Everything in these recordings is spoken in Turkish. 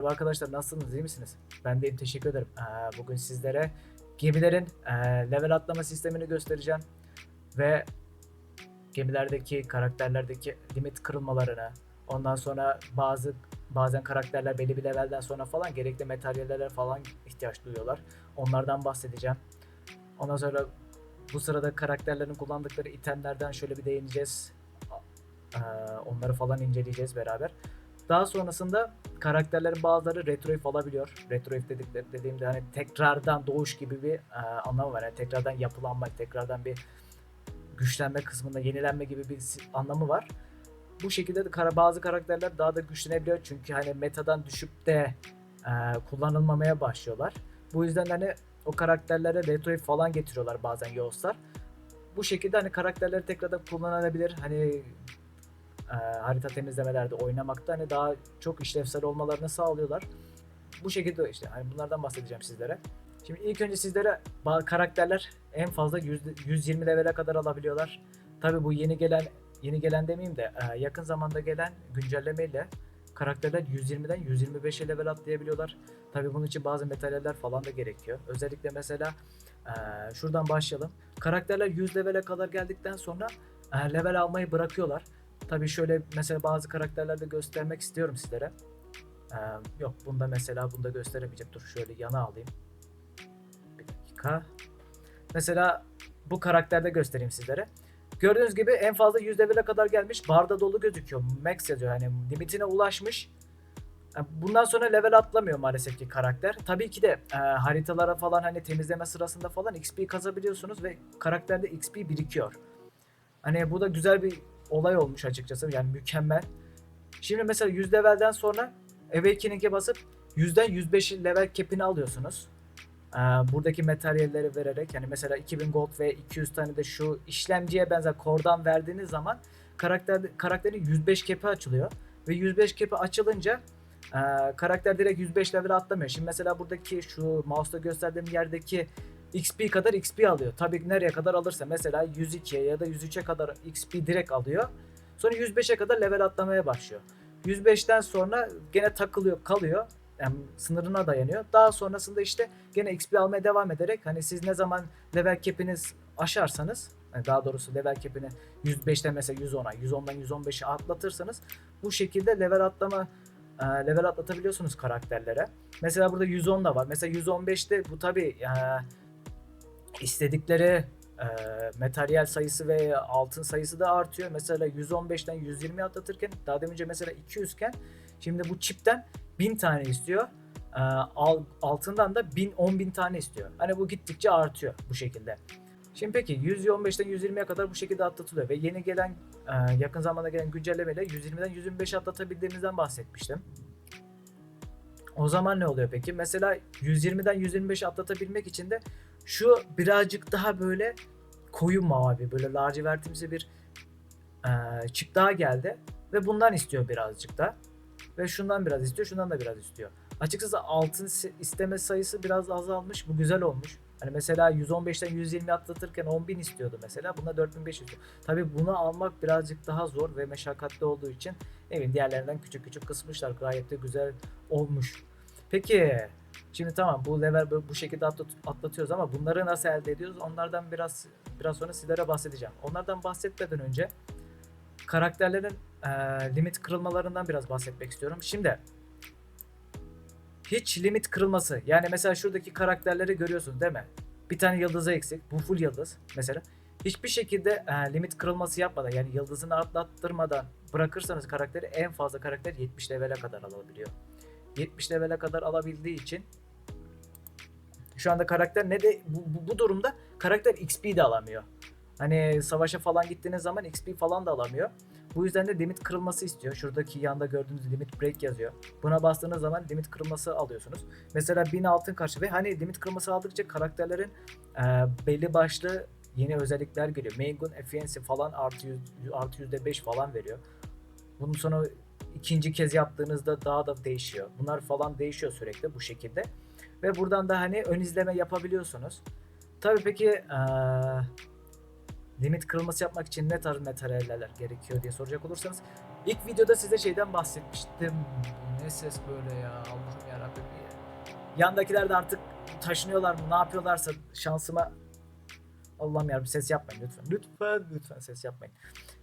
Merhaba Arkadaşlar nasılsınız iyi misiniz? Ben deyim teşekkür ederim. Ee, bugün sizlere gemilerin e, level atlama sistemini göstereceğim. Ve gemilerdeki karakterlerdeki limit kırılmalarını ondan sonra bazı bazen karakterler belli bir levelden sonra falan gerekli materyallere falan ihtiyaç duyuyorlar. Onlardan bahsedeceğim. Ondan sonra bu sırada karakterlerin kullandıkları itemlerden şöyle bir değineceğiz. Ee, onları falan inceleyeceğiz beraber. Daha sonrasında karakterlerin bazıları retroif olabiliyor. Retroif dedikleri dediğimde hani tekrardan doğuş gibi bir e, anlamı var. Yani tekrardan yapılanma, tekrardan bir güçlenme kısmında yenilenme gibi bir anlamı var. Bu şekilde de bazı karakterler daha da güçlenebiliyor çünkü hani metadan düşüp de e, kullanılmamaya başlıyorlar. Bu yüzden hani o karakterlere retroif falan getiriyorlar bazen Yozlar. Bu şekilde hani karakterleri tekrardan kullanılabilir. Hani e, harita temizlemelerde oynamakta hani daha çok işlevsel olmalarını sağlıyorlar. Bu şekilde işte hani bunlardan bahsedeceğim sizlere. Şimdi ilk önce sizlere karakterler en fazla 100, 120 levele kadar alabiliyorlar. Tabi bu yeni gelen yeni gelen demeyeyim de e, yakın zamanda gelen güncellemeyle karakterler 120'den 125'e level atlayabiliyorlar. Tabi bunun için bazı materyaller falan da gerekiyor. Özellikle mesela e, şuradan başlayalım. Karakterler 100 levele kadar geldikten sonra e, level almayı bırakıyorlar. Tabii şöyle mesela bazı karakterlerde göstermek istiyorum sizlere. Ee, yok bunda mesela bunda gösteremeyeceğim. Dur şöyle yana alayım. Bir dakika. Mesela bu karakterde göstereyim sizlere. Gördüğünüz gibi en fazla 100 level'e kadar gelmiş. Barda dolu gözüküyor. Max yazıyor hani limitine ulaşmış. Bundan sonra level atlamıyor maalesef ki karakter. Tabii ki de e, haritalara falan hani temizleme sırasında falan XP kazabiliyorsunuz ve karakterde XP birikiyor. Hani bu da güzel bir olay olmuş açıkçası. Yani mükemmel. Şimdi mesela 100 levelden sonra Awakening'e basıp 100'den 105 level cap'ini alıyorsunuz. Ee, buradaki materyalleri vererek yani mesela 2000 gold ve 200 tane de şu işlemciye benzer kordan verdiğiniz zaman karakter karakterin 105 cap'i açılıyor ve 105 cap'i açılınca e, karakter direkt 105 level atlamıyor. Şimdi mesela buradaki şu mouse'da gösterdiğim yerdeki XP kadar XP alıyor. Tabii nereye kadar alırsa mesela 102'ye ya da 103'e kadar XP direkt alıyor. Sonra 105'e kadar level atlamaya başlıyor. 105'ten sonra gene takılıyor, kalıyor. Yani sınırına dayanıyor. Daha sonrasında işte gene XP almaya devam ederek hani siz ne zaman level cap'iniz aşarsanız yani daha doğrusu level cap'ini 105'ten mesela 110'a, 110'dan 115'e atlatırsanız bu şekilde level atlama e, level atlatabiliyorsunuz karakterlere. Mesela burada 110 da var. Mesela 115'te bu tabi istedikleri e, materyal sayısı ve altın sayısı da artıyor. Mesela 115'ten 120 atlatırken daha demince mesela 200 iken şimdi bu çipten 1000 tane istiyor. E, al- altından da 1000 10.000 tane istiyor. Hani bu gittikçe artıyor bu şekilde. Şimdi peki 115'ten 120'ye kadar bu şekilde atlatılıyor ve yeni gelen e, yakın zamanda gelen güncellemeyle 120'den 125'e atlatabildiğimizden bahsetmiştim. O zaman ne oluyor peki? Mesela 120'den 125'e atlatabilmek için de şu birazcık daha böyle koyu mavi böyle lacivertimsi bir e, çip daha geldi ve bundan istiyor birazcık da ve şundan biraz istiyor şundan da biraz istiyor. Açıkçası altın isteme sayısı biraz azalmış bu güzel olmuş. Hani mesela 115'ten 120 atlatırken 10.000 istiyordu mesela bunda 4500 istiyor. Tabi bunu almak birazcık daha zor ve meşakkatli olduğu için evin diğerlerinden küçük küçük kısmışlar gayet de güzel olmuş. Peki Şimdi tamam bu level bu bu şekilde atlat- atlatıyoruz ama bunları nasıl elde ediyoruz? Onlardan biraz biraz sonra sizlere bahsedeceğim. Onlardan bahsetmeden önce karakterlerin eee, limit kırılmalarından biraz bahsetmek istiyorum. Şimdi hiç limit kırılması yani mesela şuradaki karakterleri görüyorsunuz değil mi? Bir tane yıldızı eksik. Bu full yıldız mesela. Hiçbir şekilde eee, limit kırılması yapmadan yani yıldızını atlattırmadan bırakırsanız karakteri en fazla karakter 70 levele kadar alabiliyor. 70 levele kadar alabildiği için şu anda karakter ne de bu, bu, bu durumda karakter XP de alamıyor. Hani savaşa falan gittiğiniz zaman XP falan da alamıyor. Bu yüzden de limit kırılması istiyor. Şuradaki yanda gördüğünüz limit break yazıyor. Buna bastığınız zaman limit kırılması alıyorsunuz. Mesela 1000 altın karşı ve hani limit kırılması aldıkça karakterlerin e, belli başlı yeni özellikler geliyor. Main Gun Efficiency falan artı, yüz, artı %5 falan veriyor. Bunun sonra ikinci kez yaptığınızda daha da değişiyor. Bunlar falan değişiyor sürekli bu şekilde. Ve buradan da hani ön izleme yapabiliyorsunuz. Tabii peki eee, limit kırılması yapmak için ne tarz materyaller gerekiyor diye soracak olursanız ilk videoda size şeyden bahsetmiştim. ne ses böyle ya Allah'ım yarabbim ya. Yandakiler de artık taşınıyorlar mı ne yapıyorlarsa şansıma Allah'ım yarabbim ses yapmayın lütfen. Lütfen lütfen ses yapmayın.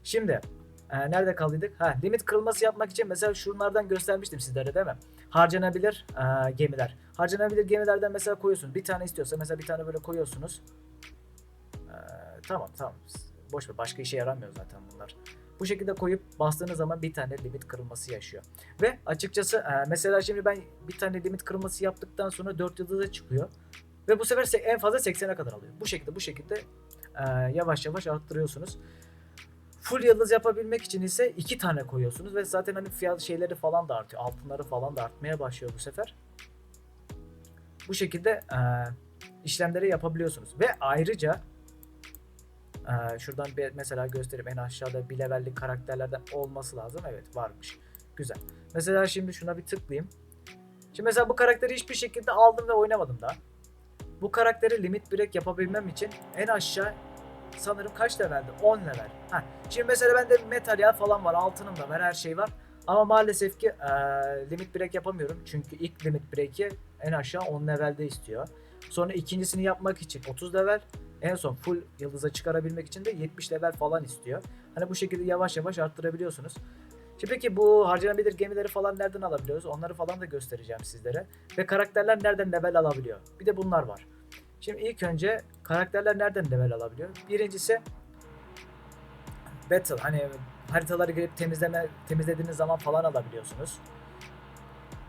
Şimdi e, nerede kaldıydık? Ha, limit kırılması yapmak için mesela şunlardan göstermiştim sizlere değil mi? Harcanabilir e, gemiler. Harcanabilir gemilerden mesela koyuyorsunuz. Bir tane istiyorsa mesela bir tane böyle koyuyorsunuz. E, tamam tamam. Boş ver başka işe yaramıyor zaten bunlar. Bu şekilde koyup bastığınız zaman bir tane limit kırılması yaşıyor. Ve açıkçası e, mesela şimdi ben bir tane limit kırılması yaptıktan sonra 4 yıldıza çıkıyor. Ve bu sefer se- en fazla 80'e kadar alıyor. Bu şekilde bu şekilde e, yavaş yavaş arttırıyorsunuz. Full yıldız yapabilmek için ise iki tane koyuyorsunuz ve zaten hani fiyat şeyleri falan da artıyor. Altınları falan da artmaya başlıyor bu sefer. Bu şekilde e, işlemleri yapabiliyorsunuz. Ve ayrıca e, şuradan bir mesela göstereyim. En aşağıda bir levellik karakterlerden olması lazım. Evet varmış. Güzel. Mesela şimdi şuna bir tıklayayım. Şimdi mesela bu karakteri hiçbir şekilde aldım ve oynamadım daha. Bu karakteri limit break yapabilmem için en aşağı sanırım kaç leveldi? 10 level. Heh. Şimdi mesela bende materyal falan var, altınım da var, her şey var. Ama maalesef ki eee, limit break yapamıyorum. Çünkü ilk limit break'i en aşağı 10 levelde istiyor. Sonra ikincisini yapmak için 30 level. En son full yıldıza çıkarabilmek için de 70 level falan istiyor. Hani bu şekilde yavaş yavaş arttırabiliyorsunuz. Şimdi peki bu harcanabilir gemileri falan nereden alabiliyoruz? Onları falan da göstereceğim sizlere. Ve karakterler nereden level alabiliyor? Bir de bunlar var. Şimdi ilk önce karakterler nereden level alabiliyor? Birincisi Battle. Hani haritaları girip temizleme temizlediğiniz zaman falan alabiliyorsunuz.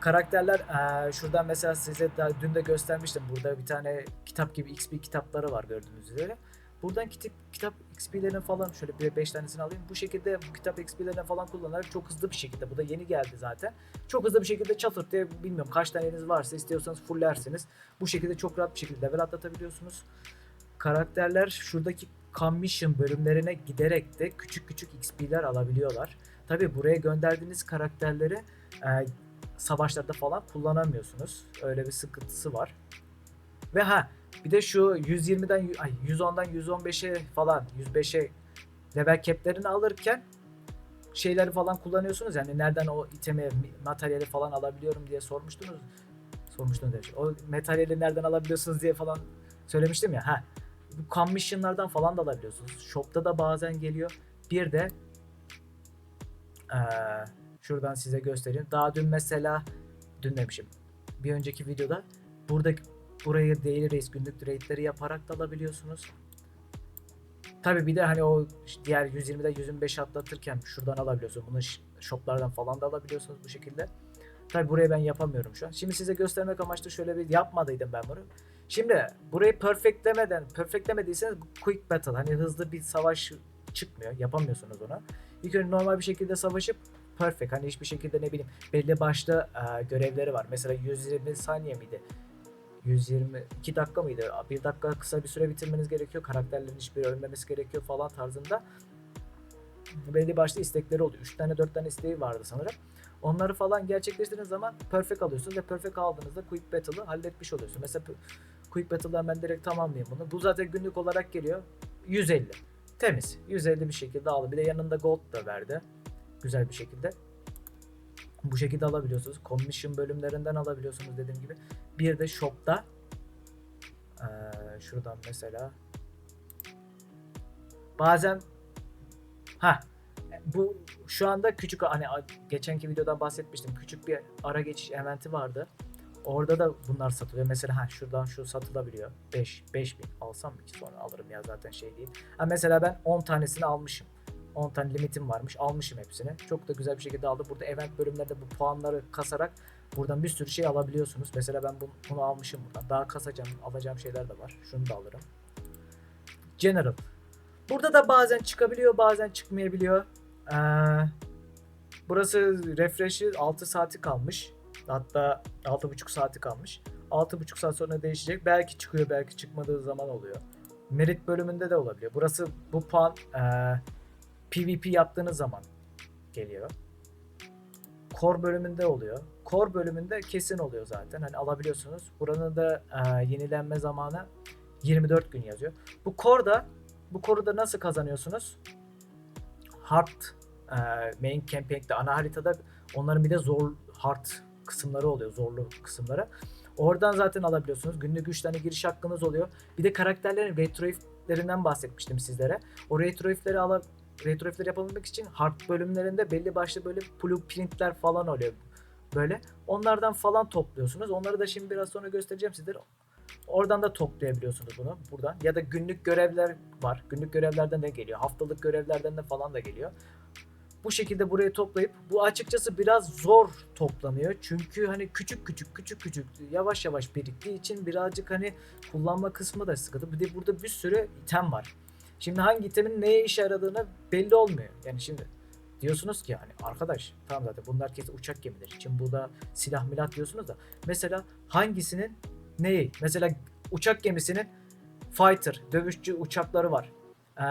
Karakterler eee, şuradan mesela size daha dün de göstermiştim. Burada bir tane kitap gibi XP kitapları var gördüğünüz üzere. Buradan kitap kitap XP'lerini falan şöyle bir 5 tanesini alayım. Bu şekilde bu kitap XP'lerini falan kullanarak çok hızlı bir şekilde bu da yeni geldi zaten. Çok hızlı bir şekilde çatır diye bilmiyorum kaç taneniz varsa istiyorsanız fullersiniz. Bu şekilde çok rahat bir şekilde level atlatabiliyorsunuz. Karakterler şuradaki commission bölümlerine giderek de küçük küçük XP'ler alabiliyorlar. Tabi buraya gönderdiğiniz karakterleri e, savaşlarda falan kullanamıyorsunuz. Öyle bir sıkıntısı var. Ve ha bir de şu 120'den y- ay 110'dan 115'e falan 105'e level cap'lerini alırken şeyleri falan kullanıyorsunuz. Yani nereden o itemi, mi- materyali falan alabiliyorum diye sormuştunuz. Sormuştunuz demiş. O materyali nereden alabiliyorsunuz diye falan söylemiştim ya. Ha. Bu commission'lardan falan da alabiliyorsunuz. Shop'ta da bazen geliyor. Bir de eee, şuradan size göstereyim. Daha dün mesela dün demişim. Bir önceki videoda burada burayı daily race günlük raidleri yaparak da alabiliyorsunuz. Tabi bir de hani o diğer 120'de 125 atlatırken şuradan alabiliyorsunuz. Bunu shoplardan falan da alabiliyorsunuz bu şekilde. Tabi burayı ben yapamıyorum şu an. Şimdi size göstermek amaçlı şöyle bir yapmadıydım ben bunu. Şimdi burayı perfectlemeden, perfectlemediyseniz quick battle hani hızlı bir savaş çıkmıyor. Yapamıyorsunuz onu. İlk önce normal bir şekilde savaşıp perfect hani hiçbir şekilde ne bileyim belli başlı e, görevleri var. Mesela 120 saniye miydi? 122 dakika mıydı? Bir dakika kısa bir süre bitirmeniz gerekiyor. Karakterlerin hiçbiri ölmemesi gerekiyor falan tarzında. Belli başlı istekleri oluyor. 3 tane 4 tane isteği vardı sanırım. Onları falan gerçekleştirdiğiniz zaman perfect alıyorsunuz ve perfect aldığınızda quick battle'ı halletmiş oluyorsunuz. Mesela quick battle'dan ben direkt tamamlayayım bunu. Bu zaten günlük olarak geliyor. 150. Temiz. 150 bir şekilde aldı. Bir de yanında gold da verdi. Güzel bir şekilde. Bu şekilde alabiliyorsunuz. Commission bölümlerinden alabiliyorsunuz dediğim gibi. Bir de shop'ta eee, şuradan mesela bazen ha bu şu anda küçük hani geçenki videodan bahsetmiştim. Küçük bir ara geçiş eventi vardı. Orada da bunlar satılıyor. Mesela ha şuradan şu satılabiliyor. 5 5000 alsam mı ki sonra alırım ya zaten şey değil. Ha mesela ben 10 tanesini almışım. 10 tane limitim varmış. Almışım hepsini. Çok da güzel bir şekilde aldım. Burada event bölümlerinde bu puanları kasarak buradan bir sürü şey alabiliyorsunuz. Mesela ben bunu, bunu almışım buradan. Daha kasacağım, alacağım şeyler de var. Şunu da alırım. General. Burada da bazen çıkabiliyor, bazen çıkmayabiliyor. Ee, burası refresh'i 6 saati kalmış. Hatta 6,5 saati kalmış. 6,5 saat sonra değişecek. Belki çıkıyor, belki çıkmadığı zaman oluyor. Merit bölümünde de olabiliyor. Burası bu puan ee, PvP yaptığınız zaman geliyor. Core bölümünde oluyor. Core bölümünde kesin oluyor zaten. Hani alabiliyorsunuz. Buranın da e, yenilenme zamanı 24 gün yazıyor. Bu Core'da bu Core'u da nasıl kazanıyorsunuz? Hard e, main campaign'de ana haritada onların bir de zor hard kısımları oluyor. Zorlu kısımları. Oradan zaten alabiliyorsunuz. Günlük 3 tane giriş hakkınız oluyor. Bir de karakterlerin retroiflerinden bahsetmiştim sizlere. O retroifleri ala retroifleri yapabilmek için hard bölümlerinde belli başlı böyle blueprintler falan oluyor. Böyle. Onlardan falan topluyorsunuz. Onları da şimdi biraz sonra göstereceğim sizlere. Oradan da toplayabiliyorsunuz bunu buradan. Ya da günlük görevler var. Günlük görevlerden de geliyor. Haftalık görevlerden de falan da geliyor. Bu şekilde buraya toplayıp bu açıkçası biraz zor toplanıyor. Çünkü hani küçük küçük küçük küçük yavaş yavaş biriktiği için birazcık hani kullanma kısmı da sıkıntı. Bir de burada bir sürü item var. Şimdi hangi itemin neye işe yaradığını belli olmuyor. Yani şimdi diyorsunuz ki hani arkadaş tamam zaten bunlar kesin uçak gemileri için burada silah milat diyorsunuz da mesela hangisinin neyi? Mesela uçak gemisinin fighter, dövüşçü uçakları var. Ee,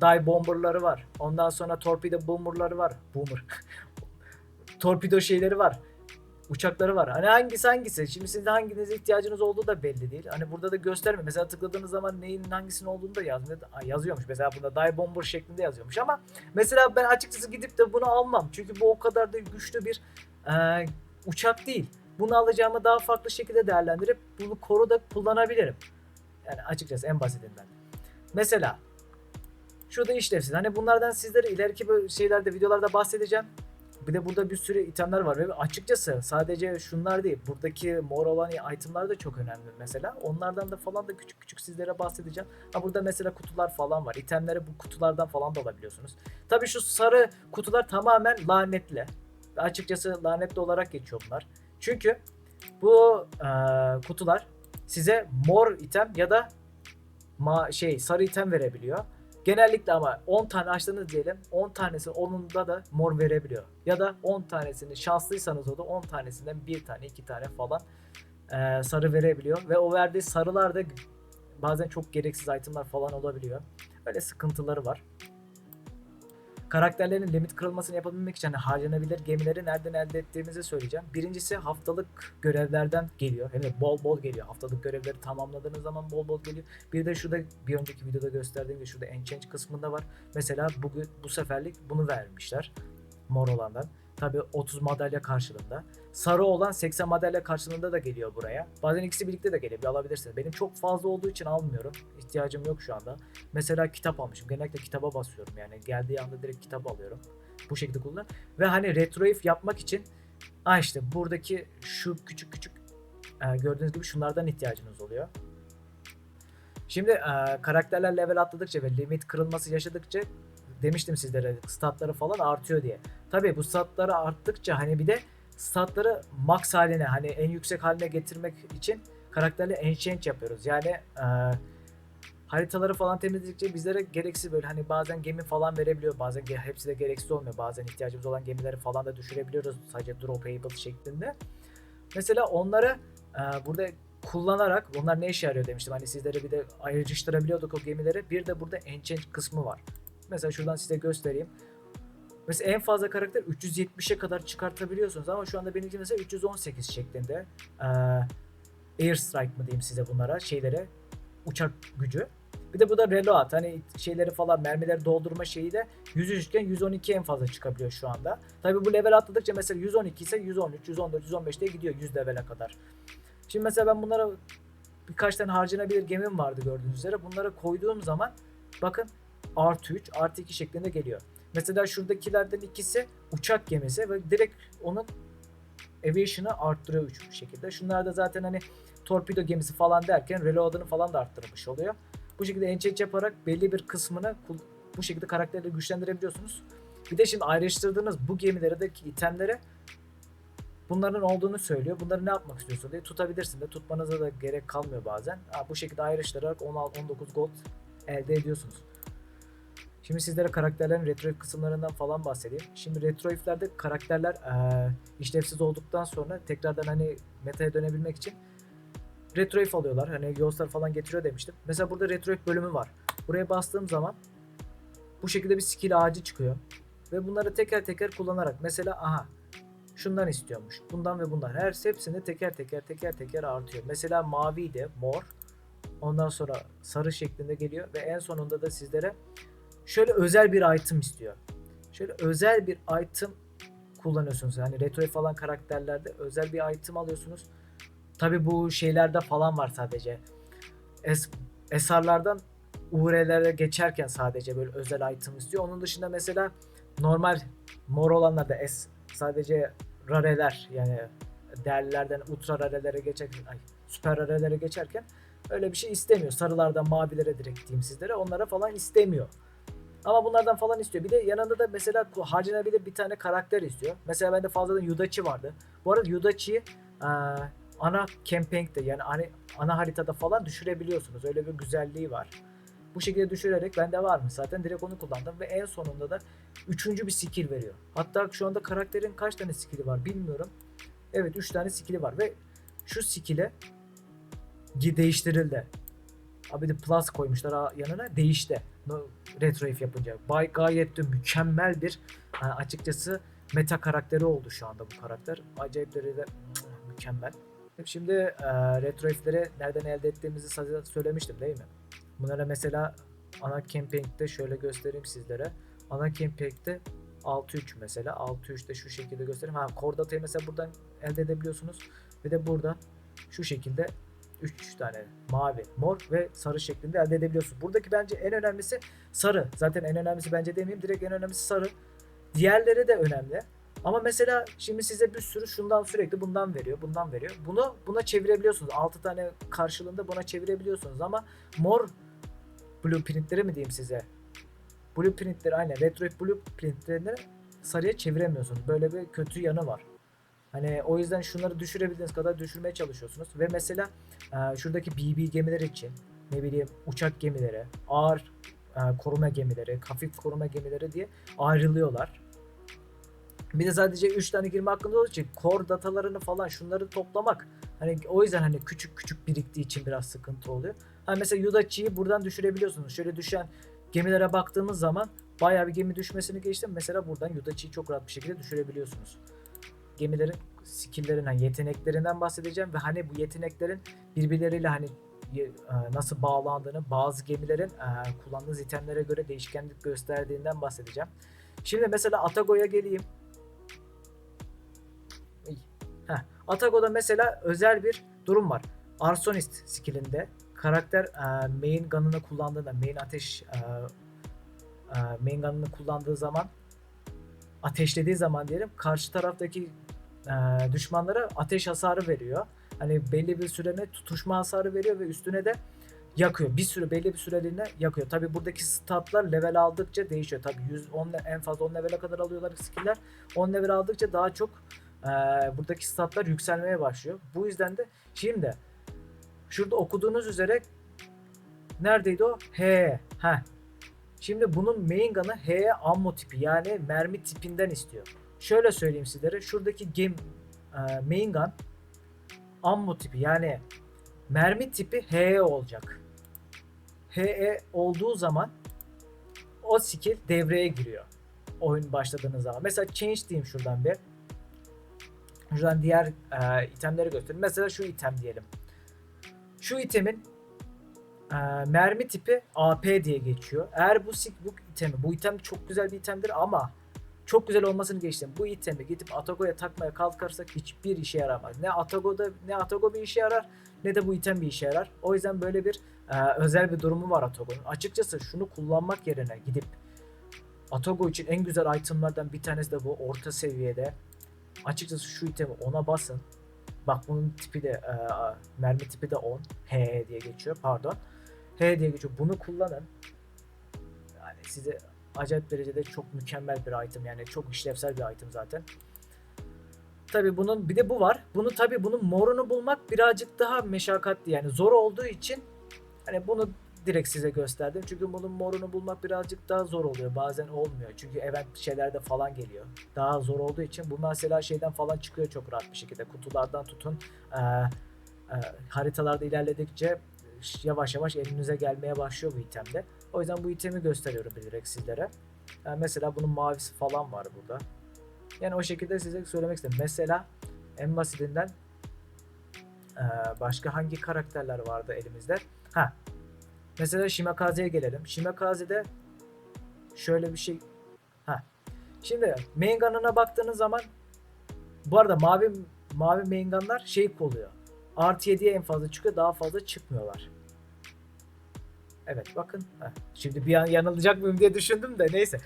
dive bomberları var. Ondan sonra torpedo boomerları var. Boomer. torpido şeyleri var. Uçakları var. Hani hangisi hangisi? Şimdi sizin hanginize ihtiyacınız olduğu da belli değil. Hani burada da göstermiyor. Mesela tıkladığınız zaman neyin hangisinin olduğunu da yazmıyor. Yazıyormuş. Mesela burada dive bomber şeklinde yazıyormuş ama mesela ben açıkçası gidip de bunu almam. Çünkü bu o kadar da güçlü bir e, uçak değil. Bunu alacağımı daha farklı şekilde değerlendirip bunu koruda kullanabilirim. Yani açıkçası en basitinden. Mesela şurada işlevsiz. Hani bunlardan sizlere ileriki şeylerde videolarda bahsedeceğim. Bir de burada bir sürü itemler var ve açıkçası sadece şunlar değil. Buradaki mor olan itemler de çok önemli mesela. Onlardan da falan da küçük küçük sizlere bahsedeceğim. Ha burada mesela kutular falan var. İtemleri bu kutulardan falan da alabiliyorsunuz. Tabii şu sarı kutular tamamen lanetli. Açıkçası lanetli olarak geçiyor bunlar. Çünkü bu e, kutular size mor item ya da ma şey sarı item verebiliyor. Genellikle ama 10 tane açtınız diyelim. 10 tanesi onunda da mor verebiliyor. Ya da 10 tanesini şanslıysanız o da 10 tanesinden bir tane iki tane falan e, sarı verebiliyor. Ve o verdiği sarılar da bazen çok gereksiz itemler falan olabiliyor. Öyle sıkıntıları var. Karakterlerin limit kırılmasını yapabilmek için hani harcanabilir gemileri nereden elde ettiğimizi söyleyeceğim. Birincisi haftalık görevlerden geliyor. Hem de bol bol geliyor. Haftalık görevleri tamamladığınız zaman bol bol geliyor. Bir de şurada bir önceki videoda gösterdiğim gibi şurada Enchange kısmında var. Mesela bugün bu seferlik bunu vermişler. Mor olandan. Tabi 30 madalya karşılığında. Sarı olan 80 madalya karşılığında da geliyor buraya. Bazen ikisi birlikte de gelebiliyor alabilirsiniz. Benim çok fazla olduğu için almıyorum. İhtiyacım yok şu anda. Mesela kitap almışım. Genellikle kitaba basıyorum yani. Geldiği anda direkt kitap alıyorum. Bu şekilde kullanıyorum. Ve hani retroif yapmak için ha işte buradaki şu küçük küçük e, gördüğünüz gibi şunlardan ihtiyacınız oluyor. Şimdi e, karakterler level atladıkça ve limit kırılması yaşadıkça demiştim sizlere statları falan artıyor diye. Tabii bu statları arttıkça hani bir de statları max haline hani en yüksek haline getirmek için karakterle enchant yapıyoruz. Yani e, haritaları falan temizledikçe bizlere gereksiz böyle hani bazen gemi falan verebiliyor. Bazen hepsi de gereksiz olmuyor. Bazen ihtiyacımız olan gemileri falan da düşürebiliyoruz sadece dropable şeklinde. Mesela onları e, burada kullanarak bunlar ne işe yarıyor demiştim. Hani sizlere bir de ayrıştırabiliyorduk o gemileri. Bir de burada enchant kısmı var. Mesela şuradan size göstereyim. Mesela en fazla karakter 370'e kadar çıkartabiliyorsunuz ama şu anda benimki mesela 318 şeklinde. Ee, air strike mı diyeyim size bunlara şeylere uçak gücü. Bir de bu da reload hani şeyleri falan mermileri doldurma şeyi de 103 iken 112 en fazla çıkabiliyor şu anda. Tabi bu level atladıkça mesela 112 ise 113, 114, 115 diye gidiyor 100 level'e kadar. Şimdi mesela ben bunlara birkaç tane harcanabilir gemim vardı gördüğünüz üzere. Bunlara koyduğum zaman bakın artı 3 artı 2 şeklinde geliyor. Mesela şuradakilerden ikisi uçak gemisi ve direkt onun aviation'ı arttırıyor 3 şekilde. Şunlar da zaten hani torpido gemisi falan derken reload'ını falan da arttırmış oluyor. Bu şekilde enchant yaparak belli bir kısmını bu şekilde karakterleri güçlendirebiliyorsunuz. Bir de şimdi ayrıştırdığınız bu gemilerdeki itemlere bunların olduğunu söylüyor. Bunları ne yapmak istiyorsun diye tutabilirsin de tutmanıza da gerek kalmıyor bazen. Ha, bu şekilde ayrıştırarak 16 19 gold elde ediyorsunuz. Şimdi sizlere karakterlerin retroif kısımlarından falan bahsedeyim. Şimdi retroiflerde karakterler eee, işlevsiz olduktan sonra tekrardan hani meta'ya dönebilmek için retroif alıyorlar. Hani Yozlar falan getiriyor demiştim. Mesela burada retroif bölümü var. Buraya bastığım zaman bu şekilde bir skill ağacı çıkıyor. Ve bunları teker teker kullanarak mesela aha şundan istiyormuş. Bundan ve bundan. Her hepsini teker teker teker teker artıyor. Mesela mavi de mor. Ondan sonra sarı şeklinde geliyor ve en sonunda da sizlere şöyle özel bir item istiyor. Şöyle özel bir item kullanıyorsunuz. Yani retro falan karakterlerde özel bir item alıyorsunuz. Tabi bu şeylerde falan var sadece. Es esarlardan UR'lere geçerken sadece böyle özel item istiyor. Onun dışında mesela normal mor olanlarda es sadece rareler yani değerlerden ultra rarelere geçerken ay süper rarelere geçerken öyle bir şey istemiyor. Sarılardan mavilere direkt diyeyim sizlere. Onlara falan istemiyor. Ama bunlardan falan istiyor. Bir de yanında da mesela harcanabilir bir tane karakter istiyor. Mesela bende fazladan Yudachi vardı. Bu arada Yudachi'yi ana campaign'de yani hani ana haritada falan düşürebiliyorsunuz. Öyle bir güzelliği var. Bu şekilde düşürerek bende var mı zaten direkt onu kullandım ve en sonunda da üçüncü bir skill veriyor. Hatta şu anda karakterin kaç tane skill'i var bilmiyorum. Evet 3 tane skill'i var ve şu skill'e değiştirildi. Abi de plus koymuşlar yanına değişti. No, retro if yapınca. Bay gayet de mükemmel bir ha, açıkçası meta karakteri oldu şu anda bu karakter. Acayip derecede mükemmel. Şimdi e, retro if'leri nereden elde ettiğimizi zaten söylemiştim değil mi? Bunlara mesela ana campaign'de şöyle göstereyim sizlere. Ana campaign'de 6.3 mesela. 6.3'te şu şekilde göstereyim. Ha core datayı mesela buradan elde edebiliyorsunuz. Ve de buradan şu şekilde 3 tane mavi, mor ve sarı şeklinde elde edebiliyorsunuz. Buradaki bence en önemlisi sarı. Zaten en önemlisi bence demeyeyim. Direkt en önemlisi sarı. Diğerleri de önemli. Ama mesela şimdi size bir sürü şundan sürekli bundan veriyor, bundan veriyor. Bunu buna çevirebiliyorsunuz. 6 tane karşılığında buna çevirebiliyorsunuz ama mor blueprintleri mi diyeyim size? Blueprintleri aynen retro blueprintlerini sarıya çeviremiyorsunuz. Böyle bir kötü yanı var. Hani o yüzden şunları düşürebildiğiniz kadar düşürmeye çalışıyorsunuz. Ve mesela e, şuradaki BB gemileri için ne bileyim uçak gemileri, ağır e, koruma gemileri, hafif koruma gemileri diye ayrılıyorlar. Bir de sadece 3 tane girme hakkında olduğu için core datalarını falan şunları toplamak hani o yüzden hani küçük küçük biriktiği için biraz sıkıntı oluyor. Hani mesela Yudachi'yi buradan düşürebiliyorsunuz. Şöyle düşen gemilere baktığımız zaman bayağı bir gemi düşmesini geçtim. Mesela buradan Yudachi'yi çok rahat bir şekilde düşürebiliyorsunuz. Gemilerin skill'lerinden, yeteneklerinden bahsedeceğim ve hani bu yeteneklerin birbirleriyle hani e, nasıl bağlandığını, bazı gemilerin e, kullandığınız itemlere göre değişkenlik gösterdiğinden bahsedeceğim. Şimdi mesela Atago'ya geleyim. Heh. Atago'da mesela özel bir durum var. Arsonist skillinde karakter e, main gun'ını kullandığında, main ateş e, e, main gun'ını kullandığı zaman ateşlediği zaman diyelim karşı taraftaki e, düşmanlara ateş hasarı veriyor. Hani belli bir sürene tutuşma hasarı veriyor ve üstüne de yakıyor. Bir süre belli bir süreliğine yakıyor. Tabi buradaki statlar level aldıkça değişiyor. Tabi 110 le- en fazla 10 level'e kadar alıyorlar skill'ler. 10 level aldıkça daha çok e, buradaki statlar yükselmeye başlıyor. Bu yüzden de şimdi şurada okuduğunuz üzere neredeydi o? H. Heh. Şimdi bunun main gun'ı H ammo tipi yani mermi tipinden istiyor. Şöyle söyleyeyim sizlere. Şuradaki game e, main gun ammo tipi yani mermi tipi HE olacak. HE olduğu zaman o skill devreye giriyor. Oyun başladığınız zaman. Mesela change diyeyim şuradan bir. Şuradan diğer e, itemleri göstereyim. Mesela şu item diyelim. Şu itemin e, mermi tipi AP diye geçiyor. Eğer bu bu itemi, bu item çok güzel bir itemdir ama çok güzel olmasını geçtim. Bu itemi gidip Atago'ya takmaya kalkarsak hiçbir işe yaramaz. Ne Atago'da ne Atago bir işe yarar ne de bu item bir işe yarar. O yüzden böyle bir e, özel bir durumu var Atago'nun. Açıkçası şunu kullanmak yerine gidip Atago için en güzel itemlardan bir tanesi de bu orta seviyede. Açıkçası şu itemi ona basın. Bak bunun tipi de e, mermi tipi de 10. H diye geçiyor pardon. H diye geçiyor. Bunu kullanın. Yani size acayip derecede çok mükemmel bir item yani çok işlevsel bir item zaten. Tabi bunun bir de bu var. Bunu tabi bunun morunu bulmak birazcık daha meşakkatli yani zor olduğu için hani bunu direkt size gösterdim. Çünkü bunun morunu bulmak birazcık daha zor oluyor. Bazen olmuyor. Çünkü event şeylerde falan geliyor. Daha zor olduğu için bu mesela şeyden falan çıkıyor çok rahat bir şekilde. Kutulardan tutun. Ee, e, haritalarda ilerledikçe yavaş yavaş elinize gelmeye başlıyor bu itemde. O yüzden bu itemi gösteriyorum bilerek sizlere. Yani mesela bunun mavisi falan var burada. Yani o şekilde size söylemek istedim. Mesela en basitinden eee, başka hangi karakterler vardı elimizde? Ha. Mesela Shimakaze'ye gelelim. Shimakaze'de şöyle bir şey ha. Şimdi main baktığınız zaman bu arada mavi mavi main gun'lar şey oluyor. Artı 7'ye en fazla çıkıyor. Daha fazla çıkmıyorlar. Evet bakın. Heh, Şimdi bir an yanılacak mıyım diye düşündüm de neyse.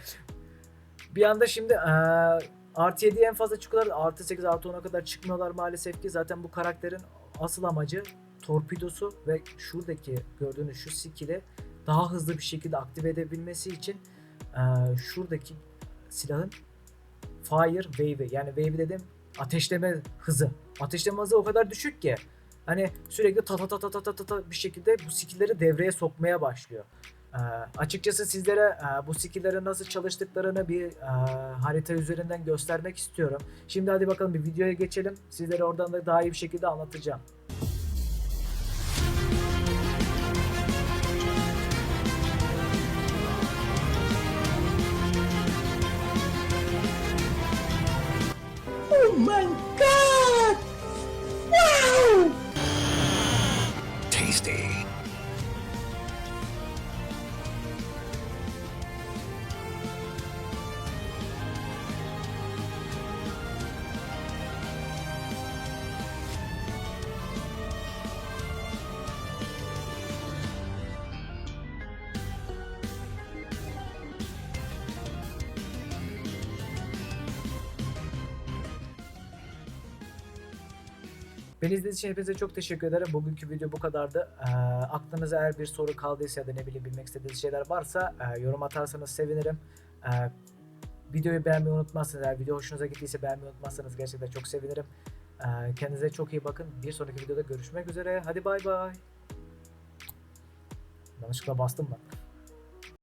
Bir anda şimdi eee artı 7'ye en fazla çıkıyorlar. Artı 8 artı 10'a kadar çıkmıyorlar maalesef ki. Zaten bu karakterin asıl amacı torpidosu ve şuradaki gördüğünüz şu skill'i daha hızlı bir şekilde aktive edebilmesi için eee, şuradaki silahın fire wave'i yani wave dedim ateşleme hızı. Ateşleme hızı o kadar düşük ki hani sürekli ta ta ta ta ta ta ta, bir şekilde bu skill'leri devreye sokmaya başlıyor. E, açıkçası sizlere e, bu skill'lerin nasıl çalıştıklarını bir e, harita üzerinden göstermek istiyorum. Şimdi hadi bakalım bir videoya geçelim. Sizlere oradan da daha iyi bir şekilde anlatacağım. Beni izlediğiniz için hepinize çok teşekkür ederim. Bugünkü video bu kadardı. Ee, aklınıza eğer bir soru kaldıysa ya da ne bileyim bilmek istediğiniz şeyler varsa e, yorum atarsanız sevinirim. Ee, videoyu beğenmeyi unutmazsanız, eğer video hoşunuza gittiyse beğenmeyi unutmazsanız gerçekten çok sevinirim. Ee, kendinize çok iyi bakın. Bir sonraki videoda görüşmek üzere. Hadi bay bay. Yanlışlıkla bastım ben.